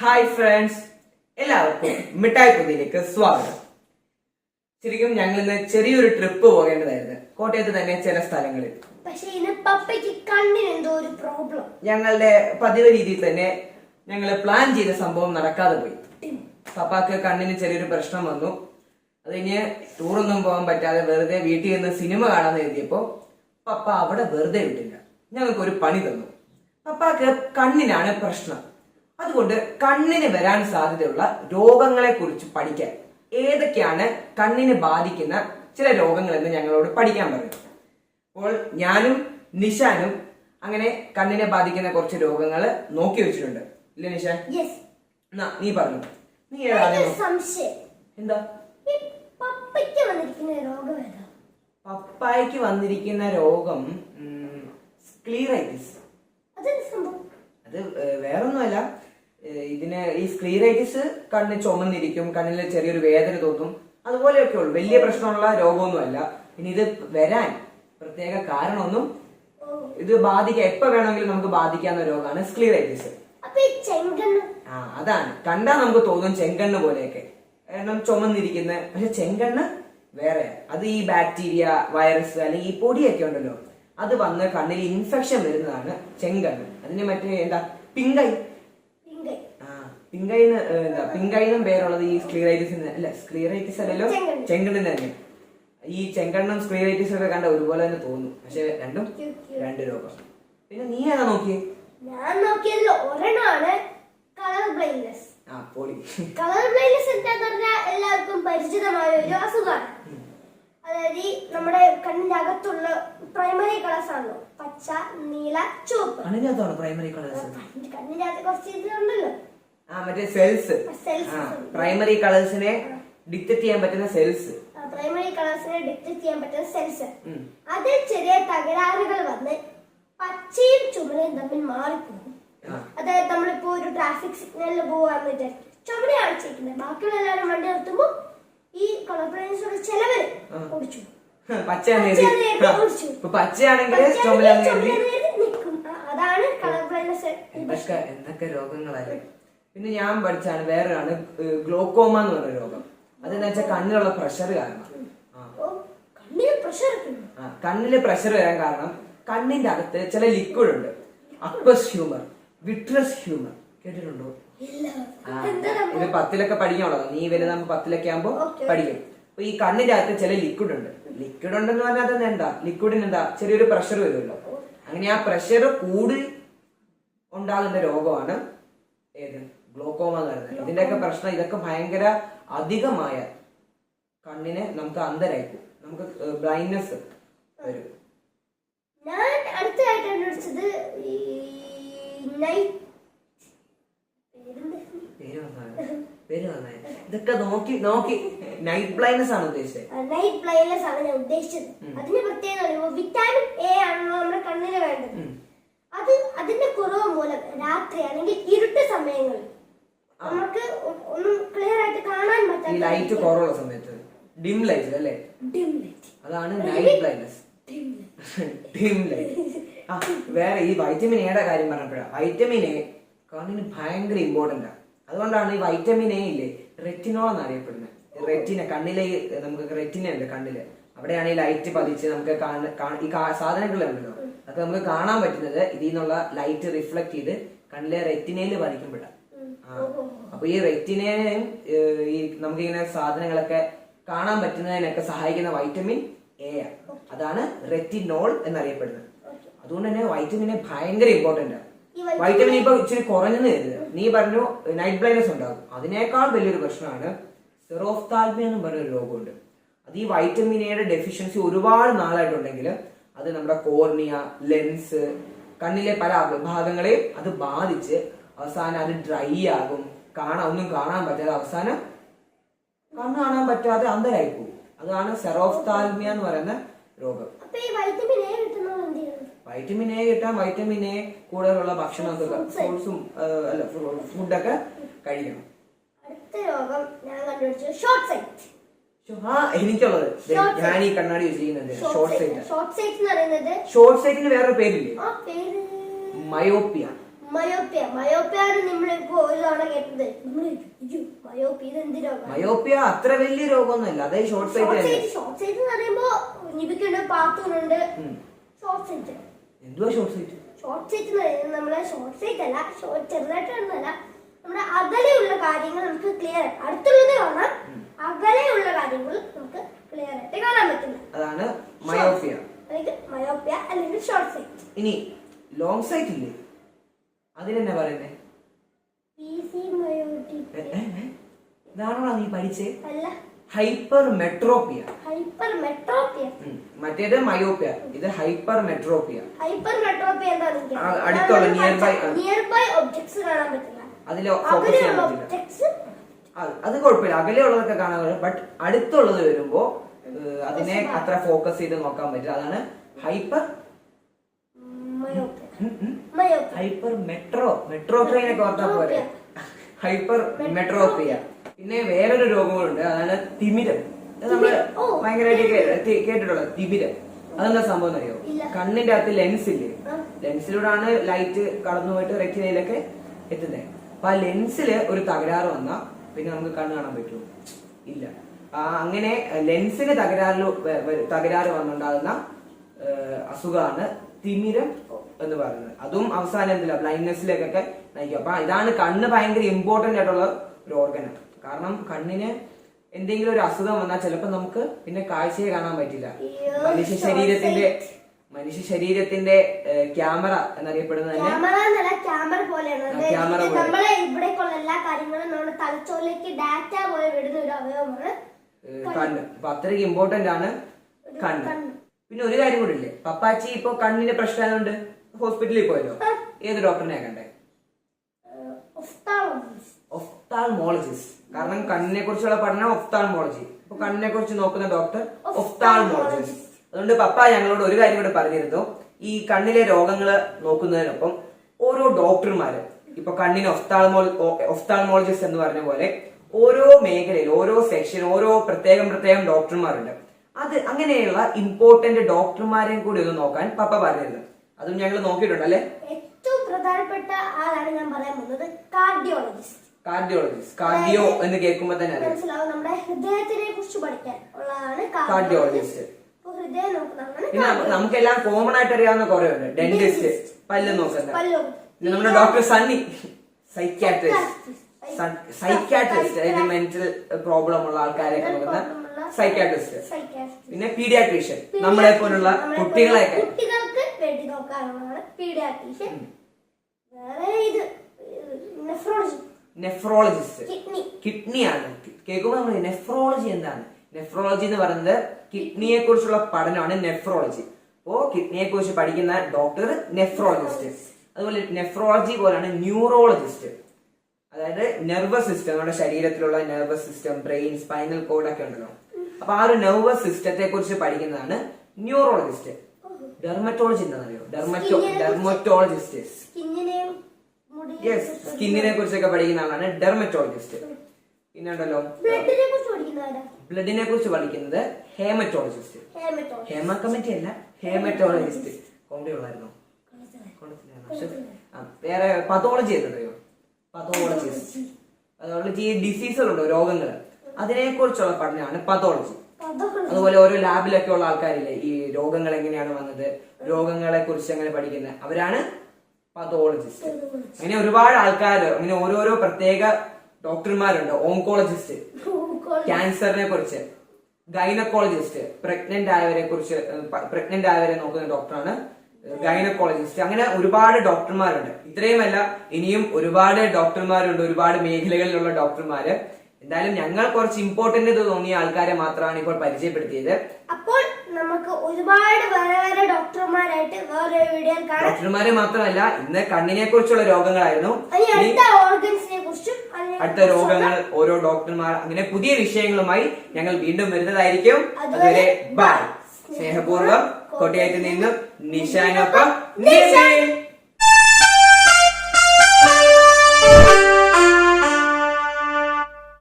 Hi friends എല്ലാവർക്കും മിഠായി പൊതിയിലേക്ക് സ്വാഗതം. ശരിക്കും ഞങ്ങൾ ഇന്ന് ചെറിയൊരു ട്രിപ്പ് പോകേണ്ടതായിരുന്നു. കോട്ടയത്ത് തന്നെ ചില സ്ഥലങ്ങളിൽ. പക്ഷേ ഇന്ന് പപ്പയ്ക്ക് കണ്ണിന് എന്തോ ഒരു പ്രോബ്ലം ഞങ്ങളുടെ പതിവ് രീതിയിൽ തന്നെ ഞങ്ങൾ പ്ലാൻ ചെയ്ത സംഭവം നടക്കാതെ പോയി. പപ്പാക്ക് കണ്ണിന് ചെറിയൊരു പ്രശ്നം വന്നു. അത് കഴിഞ്ഞ് ടൂറൊന്നും പോകാൻ പറ്റാതെ വെറുതെ വീട്ടിൽ നിന്ന് സിനിമ കാണാൻ എഴുതിയപ്പോ പപ്പ അവിടെ വെറുതെ വിട്ടില്ല. ഞങ്ങൾക്ക് ഒരു പണി തന്നു. പപ്പാക്ക് കണ്ണിനാണ് പ്രശ്നം. അതുകൊണ്ട് കണ്ണിന് വരാൻ സാധ്യതയുള്ള രോഗങ്ങളെ കുറിച്ച് പഠിക്കാൻ ഏതൊക്കെയാണ് കണ്ണിനെ ബാധിക്കുന്ന ചില രോഗങ്ങൾ എന്ന് ഞങ്ങളോട് പഠിക്കാൻ പറയും അപ്പോൾ ഞാനും നിഷാനും അങ്ങനെ കണ്ണിനെ ബാധിക്കുന്ന കുറച്ച് രോഗങ്ങൾ നോക്കി വെച്ചിട്ടുണ്ട്. ഇല്ലേ നിഷാൻ? എന്നാ നീ പറഞ്ഞു. നീ എന്താ? പപ്പയ്ക്ക് വന്നിരിക്കുന്ന രോഗം സ്ക്ലീറൈറ്റിസ് അത് വേറൊന്നുമല്ല. ഇതിന് ഈ സ്ക്ലീറൈറ്റിസ് കണ്ണ് ചുമന്നിരിക്കും കണ്ണിൽ ചെറിയൊരു വേദന തോന്നും അതുപോലെയൊക്കെ ഉള്ളു. വലിയ പ്രശ്നമുള്ള രോഗമൊന്നുമല്ല. ഇനി ഇത് വരാൻ പ്രത്യേക കാരണമൊന്നും ഇത് ബാധിക്കാൻ എപ്പോ വേണമെങ്കിലും നമുക്ക് ബാധിക്കാവുന്ന രോഗമാണ് സ്ക്ലീറൈറ്റിസ് ആ അതാണ്. കണ്ടാ നമുക്ക് തോന്നും ചെങ്കണ്ണ് പോലെയൊക്കെ. കാരണം ചുമന്നിരിക്കുന്ന പക്ഷെ ചെങ്കണ്ണ് വേറെ. അത് ഈ ബാക്ടീരിയ വൈറസ് അല്ലെങ്കിൽ ഈ പൊടിയൊക്കെ ഉണ്ടല്ലോ. അത് വന്ന് കണ്ണിൽ ഇൻഫെക്ഷൻ വരുന്നതാണ് ചെങ്കണ്ണ്. അതിന് മറ്റേ എന്താ? പിങ്കൈ. പിങ്കൈന്ന് എന്താ പിങ്കൈന്നും പേരുള്ളത് ഈ സ്ക്ലിയറൈറ്റിസിന് അല്ല സ്ക്ലീറൈറ്റിസ് അല്ലല്ലോ ചെങ്കണ്ണ്. ചെങ്കണ്ണിന് തന്നെ. ഈ ചെങ്കണ്ണും സ്ക്ലീറൈറ്റിസും ഒക്കെ കണ്ട ഒരുപോലെ തന്നെ തോന്നും. പക്ഷെ രണ്ടും. രണ്ട് രോഗം പിന്നെ നീ ഏതാ നോക്കിയേ? ഞാൻ നോക്കിയതിൽ ഒരെണ്ണമാണ് കളർ ബ്ലൈൻഡ്നെസ് ആ പൊളി. കളർ ബ്ലൈൻഡ്നെസ് എന്താന്ന് പറഞ്ഞാൽ എല്ലാവർക്കും പരിചിതമായ ഒരു അസുഖമാണ്. അതായത് ഈ നമ്മുടെ കണ്ണിന്റെ അകത്തുള്ള പ്രൈമറി കളേഴ്സ് ആണല്ലോ പച്ച നീല ചുവപ്പ്. കണ്ണിനകത്താണ് പ്രൈമറി കളേഴ്സ് കണ്ണിന്റെ- അകത്ത് കുറച്ച് ഇതുണ്ടല്ലോ മറ്റേ സെൽസ്. പ്രൈമറി കളേഴ്സിനെ ഡിറ്റക്ട് ചെയ്യാൻ പറ്റുന്ന സെൽസ് പ്രൈമറി കളേഴ്സിനെ ഡിറ്റക്ട് ചെയ്യാൻ പറ്റുന്ന സെൽസ് അതിൽ ചെറിയ തകരാറുകൾ വന്ന് പച്ചയും ചുമലയും തമ്മിൽ മാറിപ്പോകും. അതായത് നമ്മളിപ്പോ ഒരു ട്രാഫിക് സിഗ്നലിൽ പോവാന്ന് വിചാരിക്കും ചുമലയാണ് ചെയ്യുന്നത് ബാക്കിയുള്ള എല്ലാവരും വണ്ടി നിർത്തുമ്പോൾ ഈ കളർ ബ്ലൈൻഡ്സിനോട് ചിലവര് ഓടിച്ചു. പച്ചയാണെങ്കിൽ അതാണ് കളർ ബ്ലൈൻഡ്നെസ് എന്തൊക്കെ എന്തൊക്കെ രോഗങ്ങളല്ലേ പിന്നെ ഞാൻ പഠിച്ചാണ് വേറൊരാണ് ഗ്ലോക്കോമ എന്ന് പറഞ്ഞ രോഗം. അതെന്ന് വെച്ചാൽ കണ്ണിലുള്ള പ്രഷർ കാരണം. ആ. ഉണ്ട്? കണ്ണിൽ പ്രഷർ വരാൻ കാരണം കണ്ണിന്റെ അകത്ത് ചില ലിക്വിഡ് ഉണ്ട്. അപ്പസ് ഹ്യൂമർ വിട്രസ് ഹ്യൂമർ കേട്ടിട്ടുണ്ടോ? ഇത് പത്തിലൊക്കെ പഠിക്കാനുള്ളത് നീ വലുതാകുമ്പോ പത്തിലൊക്കെ ആകുമ്പോ. പഠിക്കും. അപ്പൊ ഈ കണ്ണിന്റെ അകത്ത് ചില ലിക്വിഡ് ഉണ്ട്. ലിക്വിഡ് ഉണ്ടെന്ന് പറഞ്ഞാൽ തന്നെ എന്താ? ലിക്വിഡിന് എന്താ? ചെറിയൊരു പ്രഷർ വരുമല്ലോ. അങ്ങനെ ആ പ്രഷർ കൂടി ഉണ്ടാകുന്ന രോഗമാണ് ഏത്? ഗ്ലോക്കോമ എന്ന് പറയുന്നത്. ഇതിന്റെയൊക്കെ പ്രശ്നം ഇതൊക്കെ ഭയങ്കര അധികമായ കണ്ണിനെ നമുക്ക് അന്ധരായിക്കും നമുക്ക് ബ്ലൈൻഡ്നെസ് വരും. ഞാൻ അടുത്തതായിട്ട് കണ്ടുപിടിച്ചത് പേര് വന്നാണ് ഇതൊക്കെ നോക്കി നോക്കി. നൈറ്റ് ബ്ലൈൻഡ്നെസ് ആണ് ഉദ്ദേശിച്ചത്. നൈറ്റ് ബ്ലൈൻഡ്നെസ് ആണ് ഞാൻ ഉദ്ദേശിച്ചത്. അതിന് പ്രത്യേകത വിറ്റാമിൻ എ ആണല്ലോ നമ്മുടെ കണ്ണിന് വേണ്ടത്. അത് അതിന്റെ കുറവ് മൂലം രാത്രി അല്ലെങ്കിൽ ഇരുട്ട് സമയങ്ങളിൽ നമുക്ക് ഒന്നും ക്ലിയർ ആയിട്ട് കാണാൻ ഈ ലൈറ്റ് കുറവുള്ള സമയത്ത് ഡിം ലൈറ്റ് അല്ലേ? ഡിം ലൈറ്റ് അതാണ് നൈറ്റ് ബ്ലൈൻഡ്നെസ് ഡിം ലൈറ്റ് ആ വേറെ ഈ വൈറ്റമിൻ എയുടെ കാര്യം പറഞ്ഞപ്പോഴാണ് വൈറ്റമിൻ എ കണ്ണിന് ഭയങ്കര ഇമ്പോർട്ടന്റ് ആണ് അതുകൊണ്ടാണ് ഈ വൈറ്റമിൻ എ ഇല്ലേ റെറ്റിനോൾ എന്നറിയപ്പെടുന്നത് റെറ്റിന കണ്ണിലെ നമുക്ക് റെറ്റിന ഉണ്ട് കണ്ണിൽ. അവിടെയാണ് ഈ ലൈറ്റ് പതിച്ച് നമുക്ക് ഈ സാധനങ്ങളുണ്ടല്ലോ അതൊക്കെ നമുക്ക് കാണാൻ പറ്റുന്നത് ഇതിൽ നിന്നുള്ള ലൈറ്റ് റിഫ്ലക്ട് ചെയ്ത് കണ്ണിലെ റെറ്റിനയിൽ പതിക്കുമ്പോഴാണ്. അപ്പൊ ഈ റെറ്റിനെയും ഈ നമുക്കിങ്ങനെ സാധനങ്ങളൊക്കെ കാണാൻ പറ്റുന്നതിനൊക്കെ സഹായിക്കുന്ന വൈറ്റമിൻ എ ആണ്. അതാണ് റെറ്റിനോൾ എന്നറിയപ്പെടുന്നത്. അതുകൊണ്ട് തന്നെ വൈറ്റമിൻ എ ഭയങ്കര ഇമ്പോർട്ടന്റ് ആണ്. വൈറ്റമിൻ ഇപ്പൊ ഇച്ചിരി കുറഞ്ഞെന്ന് കരുതുക. നീ പറഞ്ഞു നൈറ്റ് ബ്ലൈൻഡ്നെസ് ഉണ്ടാകും. അതിനേക്കാൾ വലിയൊരു പ്രശ്നമാണ് സെറോഫ്താൽമിയ എന്ന് പറഞ്ഞൊരു ഒരു രോഗമുണ്ട്. അത് ഈ വൈറ്റമിൻ എയുടെ ഡെഫിഷ്യൻസി ഒരുപാട് നാളായിട്ടുണ്ടെങ്കിൽ അത് നമ്മുടെ കോർണിയ ലെൻസ് കണ്ണിലെ പല ഭാഗങ്ങളെയും അത് ബാധിച്ച് അവസാനം അത് ഡ്രൈ ആകും. കാണാൻ ഒന്നും കാണാൻ പറ്റാതെ അവസാനം കണ്ണ് കാണാൻ പറ്റാതെ അന്ധരായി പോകും അതാണ് സെറോഫ്താൽമിയ എന്ന് പറയുന്ന രോഗം. വൈറ്റമിൻ എ കിട്ടാൻ വൈറ്റമിൻ എ കൂടുതലുള്ള ഭക്ഷണം ഫ്രൂട്ട്സും അല്ല ഫുഡൊക്കെ കഴിക്കണം. എനിക്കുള്ളത്. ഞാൻ ഈ കണ്ണാടി വെച്ചിരിക്കുന്നത് ഷോർട്ട് സൈറ്റ് ഷോർട്ട് സൈറ്റ് വേറെ പേരില്ലേ? മയോപ്പിയാണ് മയോപ്യ മയോപ്യാണ് നമ്മളിപ്പോ ഒരു തവണ കേട്ടത്. മയോപ്യ ഇത് എന്ത് രോഗം? മയോപ്പിയ അത്ര വലിയ രോഗമൊന്നുമല്ല. അതേ short sight short sight short sight എന്ന് പറയുമ്പോ നിബിക്കുണ്ട് പാത്തൂനുണ്ട് ഉം. ഷോർട്ട് സൈറ്റ് എന്തുവാ ഷോർട്ട് സൈറ്റ് ഷോർട്ട് സൈറ്റ് എന്ന് പറയുന്നത് നമ്മളെ ഷോർട്ട് സൈറ്റ് അല്ല ഷോർട്ട് ചെറുതായിട്ടൊന്നുമല്ല. നമ്മുടെ അകലെയുള്ള കാര്യങ്ങൾ നമുക്ക് ക്ലിയർ അടുത്തുള്ളത് കാണാം. അകലെയുള്ള കാര്യങ്ങൾ നമുക്ക് ക്ലിയർ ആയിട്ട് കാണാൻ പറ്റില്ല അതാണ് മയോപ്പിയ. അല്ലെങ്കിൽ മയോപ്യ അല്ലെങ്കിൽ ഷോർട്ട് സൈറ്റ് ഇനി ലോങ് സൈറ്റ് ഇല്ലേ? അതിനെന്നാ പറയുന്നേ? ഇതാണോടാ നീ പഠിച്ചേ? Hypermetropia. Hypermetropia? മറ്റേത് മയോപ്പിയ. ഇത് ഹൈപ്പർ മെട്രോപ്പിയ. ഹൈപ്പർ മെട്രോപ്പിയ അടുത്തുള്ള near by near by objects കാണാൻ പറ്റില്ല അതിൽ ഫോക്കസ് ചെയ്യാൻ പറ്റില്ല. അത് കുഴപ്പമില്ല. അകലെയുള്ളതൊക്കെ കാണാൻ പറ്റും. ബട്ട് അടുത്തുള്ളത് വരുമ്പോ അതിനെ അത്ര ഫോക്കസ് ചെയ്ത് നോക്കാൻ പറ്റില്ല. അതാണ് hyper myopia hyper metro metro train ഒക്കെ ഓർത്താ പോരെ. Hypermetropia. പിന്നെ വേറൊരു രോഗങ്ങളുണ്ട് അതാണ് തിമിരം? ഓ. ഭയങ്കരമായിട്ട് കേട്ടിട്ടുള്ളത് തിമിരം. അതെന്താ സംഭവം അറിയോ? കണ്ണിന്റെ അകത്ത് ലെൻസ് ഇല്ലേ? ലെൻസിലൂടെ ലെൻസിലൂടെയാണ് ലൈറ്റ് കടന്നു പോയിട്ട് റെറ്റിനയിലൊക്കെ എത്തുന്നത് അപ്പൊ ആ ലെൻസിൽ ഒരു തകരാറ് വന്നാ പിന്നെ നമുക്ക് കണ്ണ് കാണാൻ പറ്റുമോ ഇല്ല. ആ അങ്ങനെ ലെൻസിന് തകരാറിൽ തകരാറ് വന്നുണ്ടാകുന്ന അസുഖമാണ് തിമിരം. എന്ന് പറയുന്നത്. അതും അവസാനം എന്തില്ല ബ്ലൈൻഡ്നെസ്സിലേക്കൊക്കെ നയിക്കും. അപ്പൊ ഇതാണ് കണ്ണ് ഭയങ്കര ഇമ്പോർട്ടന്റ് ആയിട്ടുള്ള ഒരു ഓർഗനാണ് കാരണം കണ്ണിന് എന്തെങ്കിലും ഒരു അസുഖം വന്നാൽ ചിലപ്പോൾ നമുക്ക് പിന്നെ കാഴ്ചയെ കാണാൻ പറ്റില്ല. മനുഷ്യ ശരീരത്തിന്റെ മനുഷ്യ ശരീരത്തിന്റെ ക്യാമറ എന്നറിയപ്പെടുന്നത് തന്നെ. ക്യാമറ എന്നല്ല ക്യാമറ പോലെയാണ്. ആ, അതായത് ക്യാമറ ഇത് പോലെ. നമ്മളെ ഇവിടേക്കുള്ള എല്ലാ കാര്യങ്ങളും നമ്മുടെ തലച്ചോറിലേക്ക് ഡാറ്റ പോലെ വിടുന്ന ഒരു അവയവമാണ് ഏഹ്, കണ്ണ്. അപ്പൊ അത്രയ്ക്ക് ഇമ്പോർട്ടന്റ് ആണ് കണ്ണ്. കണ്ണ്. പിന്നെ ഒരു കാര്യം കൂടി ഇല്ലേ? പപ്പാച്ചി ഇപ്പൊ കണ്ണിന്റെ പ്രശ്നമായതുകൊണ്ട് ഹോസ്പിറ്റലിൽ പോയല്ലോ? ഏത് ഡോക്ടറിനെ കണ്ടേ? ഒഫ്താൾമോളജിസ്റ്റ്. കാരണം കണ്ണിനെ കുറിച്ചുള്ള പഠനം ഒഫ്താൾമോളജി. അപ്പൊ കണ്ണിനെ കുറിച്ച് നോക്കുന്ന ഡോക്ടർ ഒഫ്താൾമോളജിസ്റ്റ്. അതുകൊണ്ട് പപ്പ ഞങ്ങളോട് ഒരു കാര്യം കൂടെ പറഞ്ഞിരുന്നു. ഈ കണ്ണിലെ രോഗങ്ങൾ നോക്കുന്നതിനൊപ്പം ഓരോ ഡോക്ടർമാര് ഇപ്പൊ കണ്ണിന് ഒഫ്താൾമോ ഒഫ്താൾമോളജിസ്റ്റ് എന്ന് പറഞ്ഞ പോലെ ഓരോ മേഖലയിൽ ഓരോ സെക്ഷൻ ഓരോ പ്രത്യേകം പ്രത്യേകം ഡോക്ടർമാരുണ്ട്. അത് അങ്ങനെയുള്ള ഇമ്പോർട്ടന്റ് ഡോക്ടർമാരെയും കൂടി ഒന്ന് നോക്കാൻ പപ്പ പറഞ്ഞിരുന്നു. അതും ഞങ്ങൾ നോക്കിയിട്ടുണ്ട് അല്ലേ? ഏറ്റവും പ്രധാനപ്പെട്ട ആളാണ് ഞാൻ പറയാൻ പോകുന്നത് കാർഡിയോളജിസ്റ്റ് കാർഡിയോളജിസ്റ്റ് കാർഡിയോ എന്ന് കേൾക്കുമ്പോൾ തന്നെ അറിയാം. മനസ്സിലാവും നമ്മുടെ ഹൃദയത്തിനെ കുറിച്ച് പഠിക്കാൻ ഉള്ളതാണ് കാർഡിയോളജിസ്റ്റ് പിന്നെ നമുക്കെല്ലാം കോമൺ ആയിട്ട് അറിയാവുന്ന കുറെ ഉണ്ട്. ഡെന്റിസ്റ്റ് പല്ല് നോക്കുന്ന. നമ്മുടെ ഡോക്ടർ സണ്ണി സൈക്യാട്രിസ്റ്റ് സൈക്യാട്രിസ്റ്റ് അതായത് മെന്റൽ പ്രോബ്ലം ഉള്ള ആൾക്കാരെയൊക്കെ നോക്കുന്ന സൈക്യാട്രിസ്റ്റ് പിന്നെ പീഡിയാട്രീഷ്യൻ നമ്മളെ പോലുള്ള കുട്ടികളെയൊക്കെ. വേണ്ടി നോക്കാനുള്ളതാണ് പീഡിയാട്രീഷ്യൻ. വേറെ ഇത് നെഫ്രോളജി. നെഫ്രോളജിസ്റ്റ്. കിഡ്നി. കിഡ്നിയാണ്. കേൾക്കുമ്പോൾ നമ്മൾ നെഫ്രോളജി എന്താണ്? നെഫ്രോളജി എന്ന് പറയുന്നത് കിഡ്നിയെ കുറിച്ചുള്ള പഠനമാണ് നെഫ്രോളജി. അപ്പോ കിഡ്നിയെ കുറിച്ച് പഠിക്കുന്ന ഡോക്ടർ നെഫ്രോളജിസ്റ്റ്. അതുപോലെ നെഫ്രോളജി പോലാണ് ന്യൂറോളജിസ്റ്റ്. അതായത് നെർവസ് സിസ്റ്റം നമ്മുടെ ശരീരത്തിലുള്ള nervous system brain spinal cord ഒക്കെ ഉണ്ടല്ലോ. അപ്പൊ ആ ഒരു നെർവസ് സിസ്റ്റത്തെ കുറിച്ച് പഠിക്കുന്നതാണ് ന്യൂറോളജിസ്റ്റ്. ഡെർമറ്റോളജി എന്താണെന്നറിയോ ഡെർമറ്റോ ഡെർമറ്റോളജിസ്റ്റ് യെസ് സ്കിന്നിനെ കുറിച്ചൊക്കെ പഠിക്കുന്ന ആളാണ് ഡെർമറ്റോളജിസ്റ്റ് പിന്നെ ഉണ്ടല്ലോ ബ്ലഡിനെ കുറിച്ച് പഠിക്കുന്നത് ഹേമറ്റോളജിസ്റ്റ് ഹേമറ്റോളജി ഹേമ കമ്മിറ്റി അല്ല ഹേമറ്റോളജിസ്റ്റ് കോമഡി ഉള്ളായിരുന്നു. വേറെ പതോളജി എന്നറിയോ പതോളജിസ്റ്റ് പതോളജി ഡിസീസുകളുണ്ടോ രോഗങ്ങൾ അതിനെ കുറിച്ചുള്ള പഠനമാണ് പതോളജി അതുപോലെ ഓരോ ലാബിലൊക്കെ ഉള്ള ആൾക്കാരില്ലേ ഈ രോഗങ്ങൾ എങ്ങനെയാണ് വന്നത്? രോഗങ്ങളെ കുറിച്ച് എങ്ങനെ പഠിക്കുന്നത്? അവരാണ് പതോളജിസ്റ്റ് അങ്ങനെ ഒരുപാട് ആൾക്കാർ അങ്ങനെ ഓരോരോ പ്രത്യേക ഡോക്ടർമാരുണ്ട്. ഓങ്കോളജിസ്റ്റ് ക്യാൻസറിനെ കുറിച്ച്. ഗൈനക്കോളജിസ്റ്റ് പ്രഗ്നന്റ് ആയവരെ കുറിച്ച് പ്രഗ്നന്റ് ആയവരെ നോക്കുന്ന ഡോക്ടറാണ് ഗൈനക്കോളജിസ്റ്റ് അങ്ങനെ ഒരുപാട് ഡോക്ടർമാരുണ്ട്. ഇത്രയുമല്ല ഇനിയും ഒരുപാട് ഡോക്ടർമാരുണ്ട് ഒരുപാട് മേഖലകളിലുള്ള ഡോക്ടർമാര്. എന്തായാലും ഞങ്ങൾ കുറച്ച് ഇമ്പോർട്ടന്റ് തോന്നിയ ആൾക്കാരെ മാത്രമാണ് ഇപ്പോൾ പരിചയപ്പെടുത്തിയത്. അപ്പോൾ നമുക്ക് ഒരുപാട് വേറെ വേറെ ഡോക്ടർമാരായിട്ട് വേറെ വീഡിയോ കാണാം. ഡോക്ടർമാരെ മാത്രമല്ല ഇന്ന് കണ്ണിനെ കുറിച്ചുള്ള രോഗങ്ങളായിരുന്നു അടുത്ത ഓർഗൻസിനെ കുറിച്ചും അടുത്ത രോഗങ്ങൾ ഓരോ ഡോക്ടർമാർ അങ്ങനെ പുതിയ വിഷയങ്ങളുമായി ഞങ്ങൾ വീണ്ടും വരുന്നതായിരിക്കും. അതുവരെ ബൈ സ്നേഹപൂർവം കോട്ടയത്ത് നിന്നും നിഷാനൊപ്പം നിഷേ